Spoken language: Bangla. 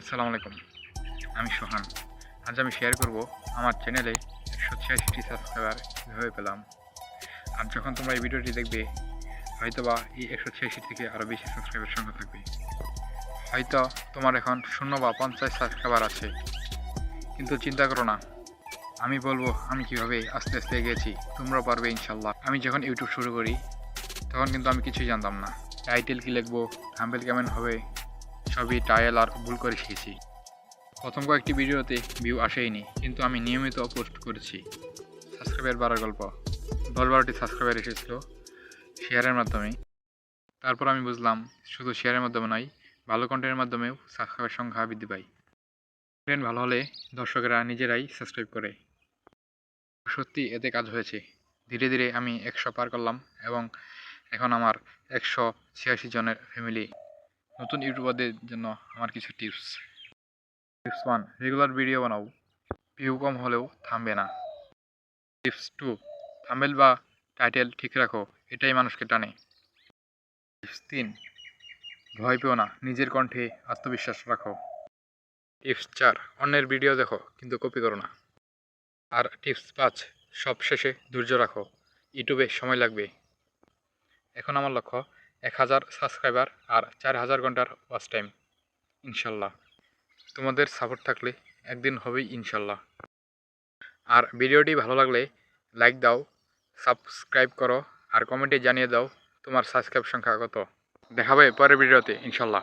আসসালামু আলাইকুম। আমি সোহান। আজ আমি শেয়ার করব আমার চ্যানেলে একশো ছিয়াশিটি সাবস্ক্রাইবার কীভাবে পেলাম। আর যখন তোমরা এই ভিডিওটি দেখবে, হয়তোবা এই একশো ছিয়াশি থেকে আরও বেশি সাবস্ক্রাইবার সংখ্যা থাকবে। হয়তো তোমার এখন শূন্য বা পঞ্চাশ সাবস্ক্রাইবার আছে। কিন্তু চিন্তা করো না। আমি বলব, আমি কীভাবে আস্তে আস্তে এগিয়েছি তোমরা পারবে ইনশাল্লাহ আমি যখন ইউটিউব শুরু করি, তখন কিন্তু আমি কিছুই জানতাম না। টাইটেল কী লিখব থাম্বেল কেমন হবে সবই ট্রায়াল আর ভুল করে শিখেছি। প্রথম কয়েকটি ভিডিওতে ভিউ আসেইনি, কিন্তু আমি নিয়মিত পোস্ট করেছি। সাবস্ক্রাইবার বাড়ার গল্প। দশ বারোটি সাবস্ক্রাইবার এসেছিল শেয়ারের মাধ্যমে। তারপর আমি বুঝলাম, শুধু শেয়ারের মাধ্যমে নয়, ভালো কন্টেন্টের মাধ্যমেও সাবস্ক্রাইবার সংখ্যা বৃদ্ধি পায়। কন্টেন্ট ভালো হলে দর্শকেরা নিজেরাই সাবস্ক্রাইব করে। সত্যি এতে কাজ হয়েছে। ধীরে ধীরে আমি একশো পার করলাম এবং এখন আমার একশো ছিয়াশি জনের ফ্যামিলি নতুন ইউটিউবারদের জন্য আমার কিছু tips. Tips one, regular video বানাও। ভিউ কম হলেও থামবে না। টিপস টু থামেল বা টাইটেল ঠিক রাখো, এটাই মানুষকে টানে। টিপস তিন, ভয় পেও না, নিজের কণ্ঠে আত্মবিশ্বাস রাখো। টিপস চার, অন্যের ভিডিও দেখো, কিন্তু কপি করো না। আর টিপস পাঁচ সব শেষে ধৈর্য রাখো, ইউটিউবে সময় লাগবে। এখন আমার লক্ষ্য এক হাজার সাবস্ক্রাইবার আর চার হাজার ঘণ্টার ওয়াচ টাইম ইনশাল্লাহ। তোমাদের সাপোর্ট থাকলে একদিন হবেই, ইনশাল্লাহ। আর ভিডিওটি ভালো লাগলে লাইক দাও সাবস্ক্রাইব করো, আর কমেন্টে জানিয়ে দাও তোমার সাবস্ক্রাইব সংখ্যা কত। দেখাবে পরের ভিডিওতে, ইনশাল্লাহ।